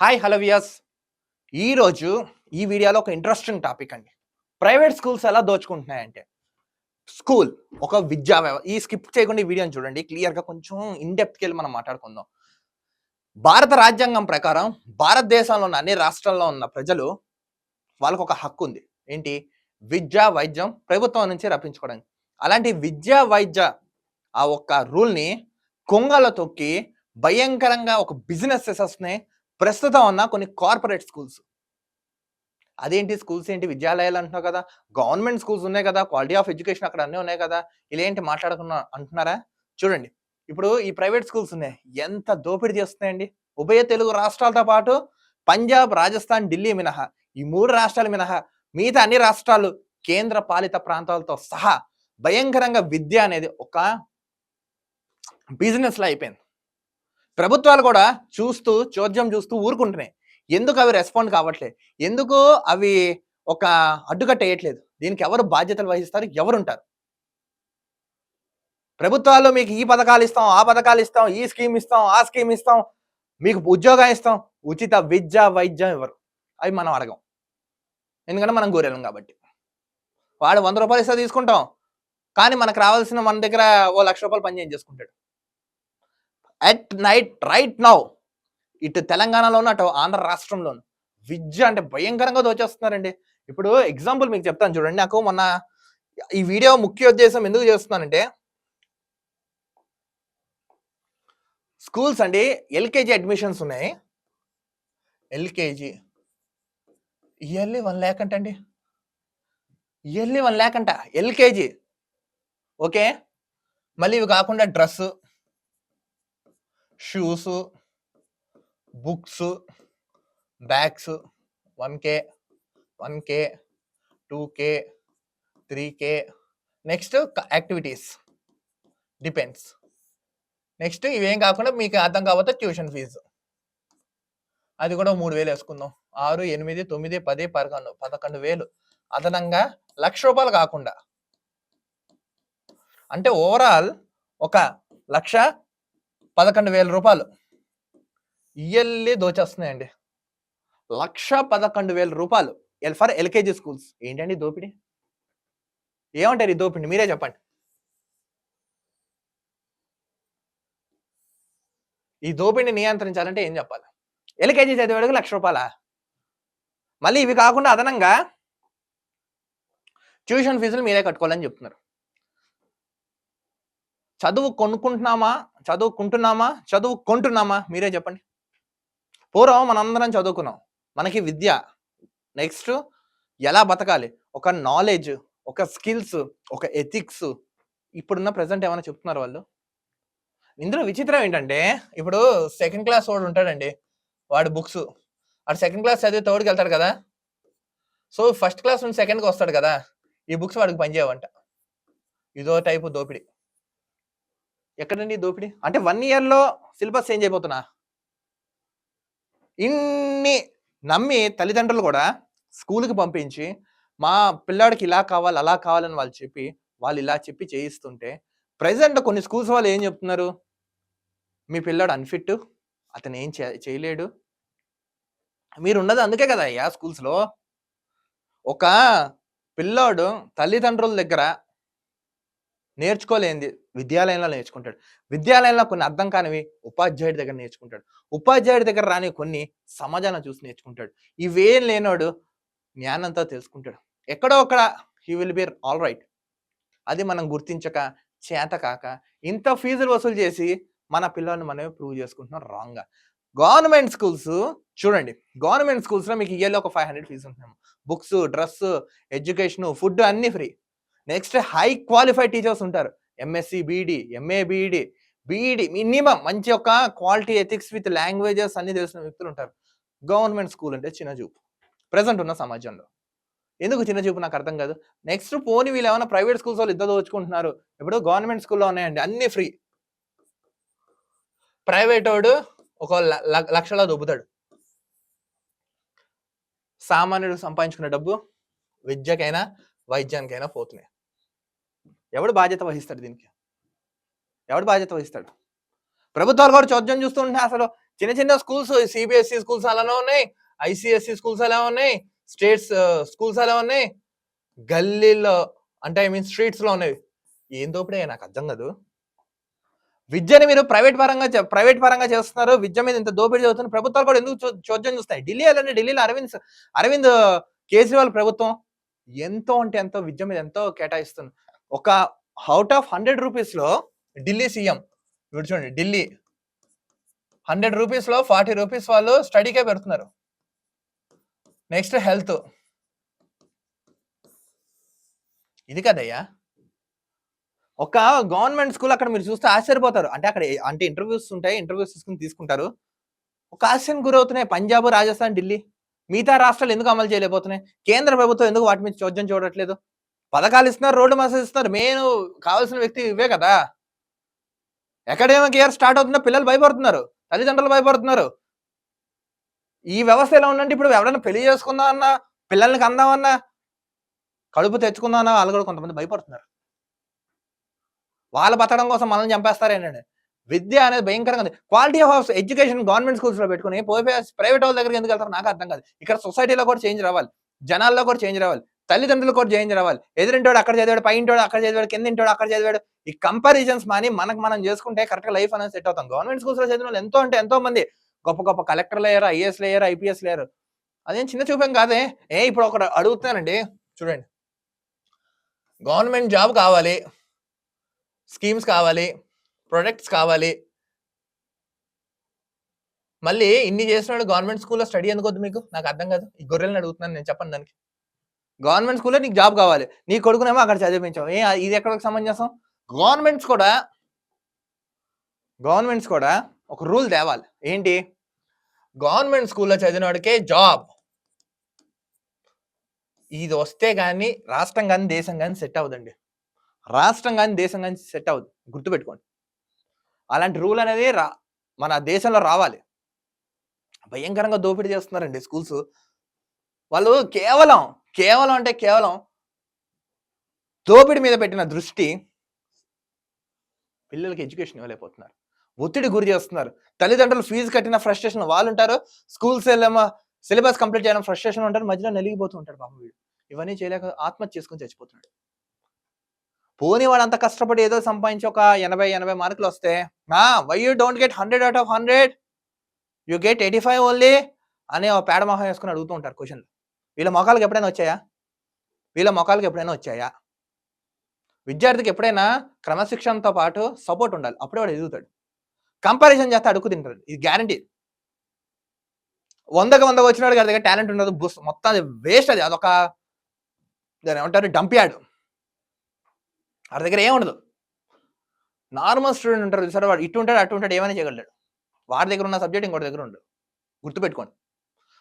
Hi hello వియస్ ఈరోజు ఈ వీడియోలో ఒక ఇంట్రెస్టింగ్ టాపిక్ అండి. ప్రైవేట్ స్కూల్స్ ఎలా దోచుకుంటున్నాయంటే స్కూల్ ఒక విద్యా ఈ స్కిప్ చేయకుండా ఈ వీడియోని చూడండి క్లియర్గా కొంచెం ఇన్డెప్త్కి వెళ్ళి మనం మాట్లాడుకుందాం. భారత రాజ్యాంగం ప్రకారం భారతదేశంలో ఉన్న అన్ని రాష్ట్రాల్లో ఉన్న ప్రజలు వాళ్ళకు ఒక హక్కు ఉంది. ఏంటి? విద్య వైద్యం ప్రభుత్వం నుంచి రప్పించుకోవడానికి అలాంటి విద్యా వైద్య ఆ ఒక్క రూల్ని కొంగలో తొక్కి భయంకరంగా ఒక బిజినెస్ బిజినెసెస్ని ప్రస్తుతం ఉన్న కొన్ని కార్పొరేట్ స్కూల్స్. అదేంటి స్కూల్స్ ఏంటి? విద్యాలయాలు అంటున్నావు కదా. గవర్నమెంట్ స్కూల్స్ ఉన్నాయి కదా. క్వాలిటీ ఆఫ్ ఎడ్యుకేషన్ అక్కడ అన్నీ ఉన్నాయి కదా. ఇలా ఏంటి మాట్లాడుకున్నా అంటున్నారా? చూడండి. ఇప్పుడు ఈ ప్రైవేట్ స్కూల్స్ ఉన్నాయి. ఎంత దోపిడీ చేస్తున్నాయండి. ఉభయ తెలుగు రాష్ట్రాలతో పాటు పంజాబ్ రాజస్థాన్ ఢిల్లీ మినహా ఈ మూడు రాష్ట్రాలు మినహా మిగతా అన్ని రాష్ట్రాలు కేంద్ర పాలిత ప్రాంతాలతో సహా భయంకరంగా విద్య అనేది ఒక బిజినెస్లో అయిపోయింది. ప్రభుత్వాలు కూడా చూస్తూ చోద్యం చూస్తూ ఊరుకుంటున్నాయి. ఎందుకు అవి రెస్పాండ్ కావట్లేదు? ఎందుకు అవి ఒక అడ్డుకట్ట వేయట్లేదు? దీనికి ఎవరు బాధ్యతలు వహిస్తారు? ఎవరు ఉంటారు ప్రభుత్వాలు మీకు ఈ పథకాలు ఇస్తాం ఆ పథకాలు ఇస్తాం ఈ స్కీమ్ ఇస్తాం ఆ స్కీమ్ ఇస్తాం మీకు ఉద్యోగం ఇస్తాం. ఉచిత విద్య వైద్యం ఇవ్వరు అవి మనం అడగం. ఎందుకంటే మనం గోరెలం కాబట్టి. వాడు వంద రూపాయలు ఇస్తే తీసుకుంటాం. కానీ మనకు రావాల్సిన మన దగ్గర ఓ లక్ష రూపాయలు పని చేసుకుంటాడు అట్ నైట్ రైట్ నౌ ఇటు తెలంగాణలోను అటు ఆంధ్ర రాష్ట్రంలోను. విద్య అంటే భయంకరంగా దోచేస్తున్నారండి. ఇప్పుడు ఎగ్జాంపుల్ మీకు చెప్తాను చూడండి. నాకు మొన్న ఈ వీడియో ముఖ్య ఉద్దేశం ఎందుకు చేస్తున్నానంటే స్కూల్స్ అండి ఎల్కేజీ అడ్మిషన్స్ ఉన్నాయి. ఎల్కేజీ. ఇయర్లీ వన్ ల్యాక్ అంట అండి ఇయర్లీ వన్ ల్యాక్ అంట. ఎల్కేజీ. ఓకే? మళ్ళీ ఇవి కాకుండా dress shoes books bags one K one K two K three K. Next activities. Depends. Next ఇవేం కాకుండా మీకు అర్థం కాకపోతే ట్యూషన్ ఫీజు. అది కూడా మూడు వేలు వేసుకుందాం. ఆరు ఎనిమిది తొమ్మిది పది పదకొండు పదకొండు వేలు. అదనంగా లక్ష రూపాయలు కాకుండా. అంటే ఓవరాల్ ఒక లక్ష పదకొండు వేల రూపాయలు. ఇయర్లీ దోచేస్తున్నాయండి. లక్ష పదకొండు వేల రూపాయలు. L for LKG schools. ఏంటండి దోపిడీ? ఏమంటారు ఈ దోపిడి? మీరే చెప్పండి. ఈ దోపిడిని నియంత్రించాలంటే ఏం చెప్పాలి? ఎల్కేజీ చదివేవాడికి లక్ష రూపాయలా? మళ్ళీ ఇవి కాకుండా అదనంగా ట్యూషన్ ఫీజులు మీరే కట్టుకోవాలని చెప్తున్నారు. చదువు కొనుక్కుంటున్నామా? చదువుకుంటున్నామా చదువు కొంటున్నామా? మీరే చెప్పండి. పూర్వం మనందరం చదువుకున్నాం. మనకి విద్య నెక్స్ట్ ఎలా బతకాలి? ఒక నాలెడ్జ్ ఒక స్కిల్స్ ఒక ఎథిక్స్ ఇప్పుడున్న ప్రజెంట్ ఏమైనా చెప్తున్నారు వాళ్ళు? ఇందులో విచిత్రం ఏంటంటే ఇప్పుడు సెకండ్ క్లాస్ వాడు ఉంటాడండి. వాడు బుక్స్ వాడు సెకండ్ క్లాస్ చదివి థర్డ్కి వెళ్తాడు కదా? సో ఫస్ట్ క్లాస్ నుండి సెకండ్కి వస్తాడు కదా? ఈ బుక్స్ వాడికి పనిచేయవంట. ఇదో టైపు దోపిడీ. ఎక్కడండి దోపిడీ? అంటే వన్ ఇయర్లో సిలబస్ చేంజ్ అయిపోతున్నా. ఇన్ని నమ్మి తల్లిదండ్రులు కూడా స్కూల్కి పంపించి మా పిల్లాడికి ఇలా కావాలి అలా కావాలని వాళ్ళు చెప్పి వాళ్ళు ఇలా చెప్పి చేయిస్తుంటే ప్రజెంట్ కొన్ని స్కూల్స్ వాళ్ళు ఏం చెప్తున్నారు? మీ పిల్లాడు అన్ఫిట్ అతను ఏం చే- చేయలేడు. మీరు ఉన్నది అందుకే కదా అయ్యా స్కూల్స్లో ఒక పిల్లోడు తల్లిదండ్రుల దగ్గర నేర్చుకోలేంది విద్యాలయంలో నేర్చుకుంటాడు. విద్యాలయంలో కొన్ని అర్థం కానివి ఉపాధ్యాయుడి దగ్గర నేర్చుకుంటాడు. ఉపాధ్యాయుడి దగ్గర రాని కొన్ని సమాజాన్ని చూసి నేర్చుకుంటాడు. ఇవేం లేనోడు జ్ఞానంతో తెలుసుకుంటాడు. ఎక్కడో అక్కడ he will be all right అది మనం గుర్తించక చేత కాక ఇంత ఫీజులు వసూలు చేసి మన పిల్లల్ని మనమే ప్రూవ్ చేసుకుంటున్నాం రాంగ్గా గవర్నమెంట్ స్కూల్స్ చూడండి. గవర్నమెంట్ స్కూల్స్లో మీకు ఇయర్లో ఒక ఫైవ్ హండ్రెడ్ ఫీజు ఉంటున్నాము. బుక్స్ డ్రెస్ ఎడ్యుకేషన్ ఫుడ్ అన్నీ free. Next high qualified teachers ఉంటారు. MSc BEd MA BEd BEd minimum మంచి ఒక క్వాలిటీ ఎథిక్స్ విత్ లాంగ్వేజెస్ అన్ని తెలిసిన వ్యక్తులు ఉంటారు. గవర్నమెంట్ స్కూల్ అంటే చిన్న చూపు. ప్రజెంట్ ఉన్న సమాజంలో. ఎందుకు చిన్న చూపు నాకు అర్థం కాదు? నెక్స్ట్ పోనీ వీళ్ళు ఏమైనా ప్రైవేట్ స్కూల్స్ వాళ్ళు ఇద్దరు దోచుకుంటున్నారు. ఇప్పుడు గవర్నమెంట్ స్కూల్లో ఉన్నాయండి అన్ని ఫ్రీ. ప్రైవేట్ వాడు ఒక ల- లక్షలా దొబ్బుతాడు. సామాన్యుడు సంపాదించుకున్న డబ్బు విద్యకైనా వైద్యానికైనా పోతున్నాయి. ఎవడు బాధ్యత వహిస్తాడు దీనికి? ఎవడు బాధ్యత వహిస్తాడు? ప్రభుత్వాలు కూడా చోద్యం చూస్తుంటే అసలు చిన్న చిన్న స్కూల్స్ సిబిఎస్ఈ స్కూల్స్ అలానే ఉన్నాయి ఐసిఎస్సి స్కూల్స్ అలా ఉన్నాయి స్టేట్స్ స్కూల్స్ అలా ఉన్నాయి గల్లీలో అంటే ఐ మీన్ స్ట్రీట్స్లో ఉన్నాయి ఏం దోపిడే నాకు అర్థం కాదు. విద్యని మీరు ప్రైవేట్ పరంగా ప్రైవేట్ పరంగా చేస్తున్నారు విద్య మీద ఇంత దోపిడీ చదువుతున్నారు ప్రభుత్వాలు కూడా ఎందుకు చోద్యం చూస్తాయి ఢిల్లీ వెళ్ళండి ఢిల్లీలో అరవింద్ అరవింద్ కేజ్రీవాల్ ప్రభుత్వం ఎంతో అంటే ఎంతో విద్య మీద ఎంతో కేటాయిస్తుంది. ఒక అవుట్ ఆఫ్ హండ్రెడ్ రూపీస్లో ఢిల్లీ సీఎం ఇప్పుడు చూడండి ఢిల్లీ. హండ్రెడ్ రూపీస్లో ఫార్టీ రూపీస్ వాళ్ళు స్టడీకే పెడుతున్నారు. నెక్స్ట్ హెల్త్ ఇది కదయ్యా? ఒక గవర్నమెంట్ స్కూల్ అక్కడ మీరు చూస్తే ఆశ్చర్యపోతారు. అంటే అక్కడ అంటే ఇంటర్వ్యూస్ ఉంటాయి ఇంటర్వ్యూస్ తీసుకుని తీసుకుంటారు. ఒక ఆశ్చర్యం గురవుతున్నాయి. పంజాబ్ రాజస్థాన్ ఢిల్లీ మిగతా రాష్ట్రాలు ఎందుకు అమలు చేయలేకపోతున్నాయి? కేంద్ర ప్రభుత్వం ఎందుకు వాటి మీద చోద్యం చూడట్లేదు? పథకాలు ఇస్తున్నారు రోడ్డు మసాజ్ ఇస్తున్నారు. మెయిన్ కావాల్సిన వ్యక్తి ఇవే కదా. అకాడమిక్ ఇయర్ స్టార్ట్ అవుతున్నా పిల్లలు భయపడుతున్నారు తల్లిదండ్రులు భయపడుతున్నారు. ఈ వ్యవస్థ ఎలా ఉందంటే ఇప్పుడు ఎవరైనా పెళ్ళి చేసుకుందామన్నా పిల్లల్ని కందామన్నా కడుపు తెచ్చుకుందామన్నా వాళ్ళు కూడా కొంతమంది భయపడుతున్నారు. వాళ్ళ బతకడం కోసం మనల్ని చంపేస్తారేనండి విద్య అనేది భయంకరంగా ఉంది. క్వాలిటీ ఆఫ్ ఎడ్యుకేషన్ గవర్నమెంట్ స్కూల్స్లో పెట్టుకుని పోయి ప్రైవేట్ వాళ్ళ దగ్గరికి ఎందుకు వెళ్తారు నాకు అర్థం కాదు. ఇక్కడ సొసైటీలో కూడా చేంజ్ రావాలి. జనాల్లో కూడా చేంజ్ రావాలి. తల్లిదండ్రులు కూడా చేంజ్ రావాలి. ఎదురింటోడు అక్కడ చదివాడు పై ఇంటోడు అక్కడ చదివాడు కింద ఇంటోడు అక్కడ చదివాడు. ఈ కంపారిజన్స్ మాని మనకు మనం చేసుకుంటే కరెక్ట్గా లైఫ్ అనేది సెట్ అవుతాం. గవర్నమెంట్ స్కూల్స్లో చదివిన వాళ్ళు ఎంతో అంటే ఎంతో మంది గొప్ప గొప్ప కలెక్టర్లు అయ్యారు ఐఏఎస్లు అయ్యారు ఐపీఎస్ అయ్యారు అదేం చిన్న చూపేం కాదే. ఏ ఇప్పుడు ఒకటి అడుగుతున్నానండి. చూడండి. గవర్నమెంట్ జాబ్ కావాలి. స్కీమ్స్ కావాలి. ప్రొడక్ట్స్ కావాలి. మళ్ళీ ఇన్ని చేసినాడు గవర్నమెంట్ స్కూల్లో స్టడీ ఎందుకు మీకు? నాకు అర్థం కాదు. ఈ గొర్రెలను అడుగుతున్నాను నేను చెప్పండి దానికి. గవర్నమెంట్ స్కూల్లో నీకు జాబ్ కావాలి. నీ కొడుకునేమో అక్కడ చదివించాం ఏ ఇది ఎక్కడికి సమంజసం? గవర్నమెంట్స్ కూడా గవర్నమెంట్స్ కూడా ఒక రూల్ తేవాలి. ఏంటి? గవర్నమెంట్ స్కూల్లో చదివిన వాడికే జాబ్. ఇది వస్తే కానీ రాష్ట్రం కానీ దేశం కానీ సెట్ అవ్వదండి. రాష్ట్రం కానీ దేశం కానీ సెట్ అవ్వదు. గుర్తుపెట్టుకోండి. అలాంటి రూల్ అనేది రా మన దేశంలో రావాలి. భయంకరంగా దోపిడీ చేస్తున్నారండి స్కూల్స్. వాళ్ళు కేవలం కేవలం అంటే కేవలం దోపిడీ మీద పెట్టిన దృష్టి పిల్లలకి ఎడ్యుకేషన్ ఇవ్వలేకపోతున్నారు. ఒత్తిడి గురి చేస్తున్నారు. తల్లిదండ్రులు ఫీజు కట్టిన ఫ్రస్ట్రేషన్ వాళ్ళు ఉంటారు స్కూల్స్ వెళ్ళామా సిలబస్ కంప్లీట్ చేయడం ఫ్రస్ట్రేషన్ ఉంటారు. మధ్యలో నలిగిపోతూ ఉంటారు పాపం వీడు. ఇవన్నీ చేయలేక ఆత్మహత్య చేసుకొని చచ్చిపోతున్నాడు. పోనీ వాడు అంత కష్టపడి ఏదో సంపాదించి ఒక ఎనభై ఎనభై మార్కులు వస్తే why you don't get hundred out of hundred you get eighty five only అని ఒక పేడ మొహం వేసుకుని అడుగుతూ ఉంటారు క్వశ్చన్లు. వీళ్ళ మొఖాలకు ఎప్పుడైనా వచ్చాయా? వీళ్ళ మొఖాలకు ఎప్పుడైనా వచ్చాయా? విద్యార్థికి ఎప్పుడైనా క్రమశిక్షణతో పాటు సపోర్ట్ ఉండాలి. అప్పుడే వాడు ఎదుగుతాడు. కంపారిజన్ చేస్తే అడుగు తింటాడు. ఇది గ్యారంటీ. వందకు వంద వచ్చినాడు గారి దగ్గర టాలెంట్ ఉండదు. బుస్ మొత్తం అది వేస్ట్ అది. అదొక దాని ఏమంటారు? డంపియాడు వాడి దగ్గర ఏం ఉండదు. నార్మల్ స్టూడెంట్ ఉంటారు సరే వాడు ఇటు ఉంటాడు అటు ఉంటాడు ఏమైనా చేయగలడు. వాడి దగ్గర ఉన్న సబ్జెక్ట్ ఇంకోటి దగ్గర ఉండదు గుర్తుపెట్టుకోండి.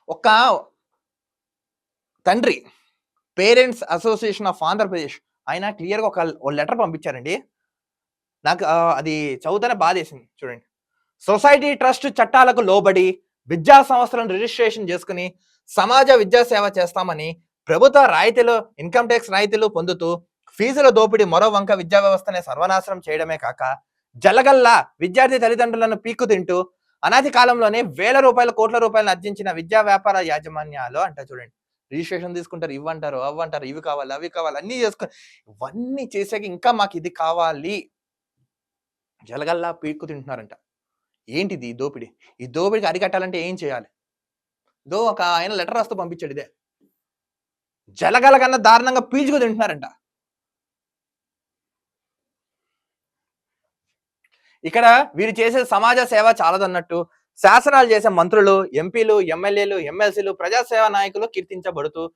ఒక్క తండ్రి పేరెంట్స్ అసోసియేషన్ ఆఫ్ ఆంధ్రప్రదేశ్ ఆయన క్లియర్గా ఒక లెటర్ పంపించారండి. నాకు అది చదువుతానే బాధేసింది. చూడండి. సొసైటీ ట్రస్ట్ చట్టాలకు లోబడి విద్యా సంస్థలను రిజిస్ట్రేషన్ చేసుకుని సమాజ విద్యా సేవ చేస్తామని ప్రభుత్వ రాయితీలు ఇన్కమ్ ట్యాక్స్ రాయితీలు పొందుతూ ఫీజుల దోపిడీ మరో వంక విద్యా వ్యవస్థని సర్వనాశనం చేయడమే కాక జలగల్లా విద్యార్థి తల్లిదండ్రులను పీక్కు తింటూ అనాది కాలంలోనే వేల రూపాయల కోట్ల రూపాయలను అర్జించిన విద్యా వ్యాపార యాజమాన్యాలు అంట చూడండి. రిజిస్ట్రేషన్ తీసుకుంటారు. ఇవ్వంటారు అవ్వంటారు. ఇవి కావాలి అవి కావాలి. అన్నీ చేసుకుని ఇవన్నీ చేసాక ఇంకా మాకు ఇది కావాలి. జలగల్లా పీక్కు తింటున్నారంట. ఏంటిది ఈ దోపిడీ? ఈ దోపిడికి అరికట్టాలంటే ఏం చేయాలి? దో ఒక ఆయన లెటర్ రాస్తూ పంపించాడు ఇదే. జలగల కన్నా దారుణంగా పీల్చుకు తింటున్నారంట. ఇక్కడ వీరు చేసే సమాజ సేవ చాలదన్నట్టు శాసనాలు చేసే మంత్రులు ఎంపీలు ఎమ్మెల్యేలు ఎమ్మెల్సీలు ప్రజాసేవా నాయకులు కీర్తించబడుతూ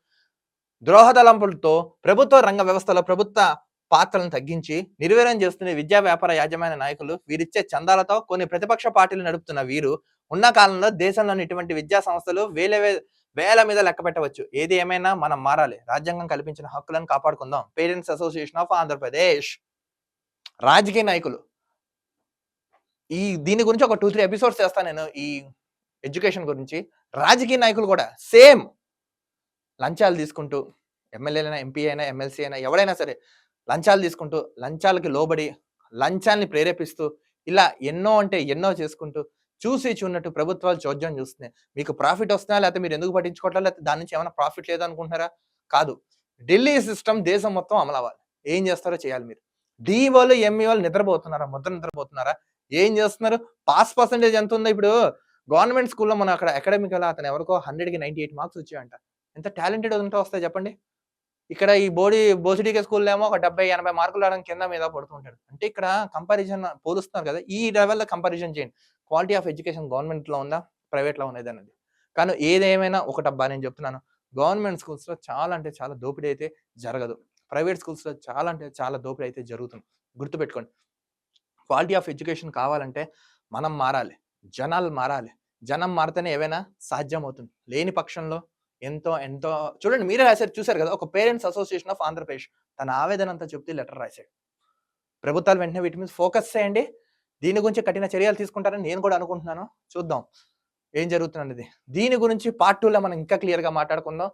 ద్రోహదలంపులతో ప్రభుత్వ రంగ వ్యవస్థలో ప్రభుత్వ పాత్రలను తగ్గించి నిర్వీర్యం చేస్తున్న విద్యా వ్యాపార యాజమాన్య నాయకులు వీరిచ్చే చందాలతో కొన్ని ప్రతిపక్ష పార్టీలు నడుపుతున్న వీరు ఉన్న కాలంలో దేశంలోని ఇటువంటి విద్యా సంస్థలు వేల వే- వేల మీద లెక్క పెట్టవచ్చు. ఏది ఏమైనా మనం మారాలి. రాజ్యాంగం కల్పించిన హక్కులను కాపాడుకుందాం. Parents association of Andhra Pradesh. రాజకీయ నాయకులు ఈ దీని గురించి ఒక టూ త్రీ ఎపిసోడ్స్ చేస్తాను నేను ఈ ఎడ్యుకేషన్ గురించి. రాజకీయ నాయకులు కూడా సేమ్ లంచాలు తీసుకుంటూ ఎమ్మెల్యేలైనా ఎంపీ అయినా ఎమ్మెల్సీ అయినా ఎవడైనా సరే లంచాలు తీసుకుంటూ లంచాలకి లోబడి లంచాల్ని ప్రేరేపిస్తూ ఇలా ఎన్నో అంటే ఎన్నో చేసుకుంటూ చూసి చూన్నట్టు ప్రభుత్వాలు చోద్యం చూస్తున్నాయి. మీకు ప్రాఫిట్ వస్తున్నా లేకపోతే మీరు ఎందుకు పట్టించుకోవట్లేదు లేకపోతే దాని నుంచి ఏమైనా ప్రాఫిట్ లేదనుకుంటున్నారా? కాదు. ఢిల్లీ సిస్టమ్ దేశం మొత్తం అమలు అవ్వాలి. ఏం చేస్తారో చేయాలి మీరు. డీ వాళ్ళు ఎంఈ వాళ్ళు నిద్రపోతున్నారా? ముద్ర నిద్రపోతున్నారా? ఏం చేస్తున్నారు? పాస్ పర్సంటేజ్ ఎంత ఉందో ఇప్పుడు? గవర్నమెంట్ స్కూల్లో మనం అక్కడ అకాడమిక్ అతను ఎవరికో హండ్రెడ్కి నైంటీ ఎయిట్ మార్క్స్ వచ్చాయంట. ఎంత టాలెంటెడ్ ఉంటే వస్తాయి చెప్పండి? ఇక్కడ ఈ బోడి బోసిడికే స్కూల్లో ఏమో ఒక డెబ్బై ఎనభై మార్కులు రావడం కింద మీద పడుతుంటాడు అంటే ఇక్కడ కంపారిజన్ పోలుస్తున్నారు కదా? ఈ లెవెల్లో కంపారిజన్ చేయండి. క్వాలిటీ ఆఫ్ ఎడ్యుకేషన్ గవర్నమెంట్లో ఉందా? ప్రైవేట్లో ఉన్నది అనేది కానీ ఏదేమైనా ఒకటబ్బా నేను చెప్తున్నాను. గవర్నమెంట్ స్కూల్స్లో చాలా అంటే చాలా దోపిడీ అయితే జరగదు. ప్రైవేట్ స్కూల్స్లో చాలా అంటే చాలా దోపిడీ అయితే జరుగుతుంది. గుర్తుపెట్టుకోండి. క్వాలిటీ ఆఫ్ ఎడ్యుకేషన్ కావాలంటే మనం మారాలి. జనాలు మారాలి. జనం మారితేనే ఏవైనా సాధ్యం అవుతుంది లేని పక్షంలో ఎంతో ఎంతో చూడండి మీరే రాశారు చూశారు కదా ఒక పేరెంట్స్ అసోసియేషన్ ఆఫ్ ఆంధ్రప్రదేశ్ తన ఆవేదన అంతా చెప్తే లెటర్ రాశాడు. ప్రభుత్వాలు వెంటనే వీటి మీద ఫోకస్ చేయండి. దీని గురించి కఠిన చర్యలు తీసుకుంటారని నేను కూడా అనుకుంటున్నాను. చూద్దాం. ఏం జరుగుతున్నది దీని గురించి పార్ట్ టూలో మనం ఇంకా క్లియర్గా మాట్లాడుకుందాం.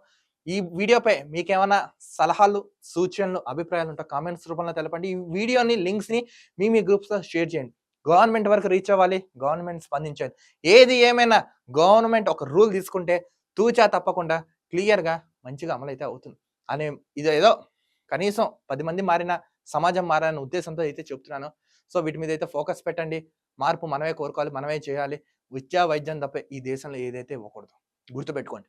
ఈ వీడియోపై మీకేమైనా సలహాలు సూచనలు అభిప్రాయాలు ఉంటే కామెంట్స్ రూపంలో తెలపండి. ఈ వీడియోని లింక్స్ని మీ మీ గ్రూప్స్లో షేర్ చేయండి. గవర్నమెంట్ వరకు రీచ్ అవ్వాలి గవర్నమెంట్ స్పందించాలి. ఏది ఏమైనా గవర్నమెంట్ ఒక రూల్ తీసుకుంటే తూచా తప్పకుండా క్లియర్గా మంచిగా అమలైతే అవుతుంది. అనే ఇది ఏదో కనీసం పది మంది మారిన సమాజం మారని ఉద్దేశంతో అయితే చెప్తున్నాను. సో వీటి మీద అయితే ఫోకస్ పెట్టండి. మార్పు మనమే కోరుకోవాలి మనమే చేయాలి. విద్యా వైద్యం తప్ప ఈ దేశంలో ఏదైతే ఇవ్వకూడదు గుర్తుపెట్టుకోండి.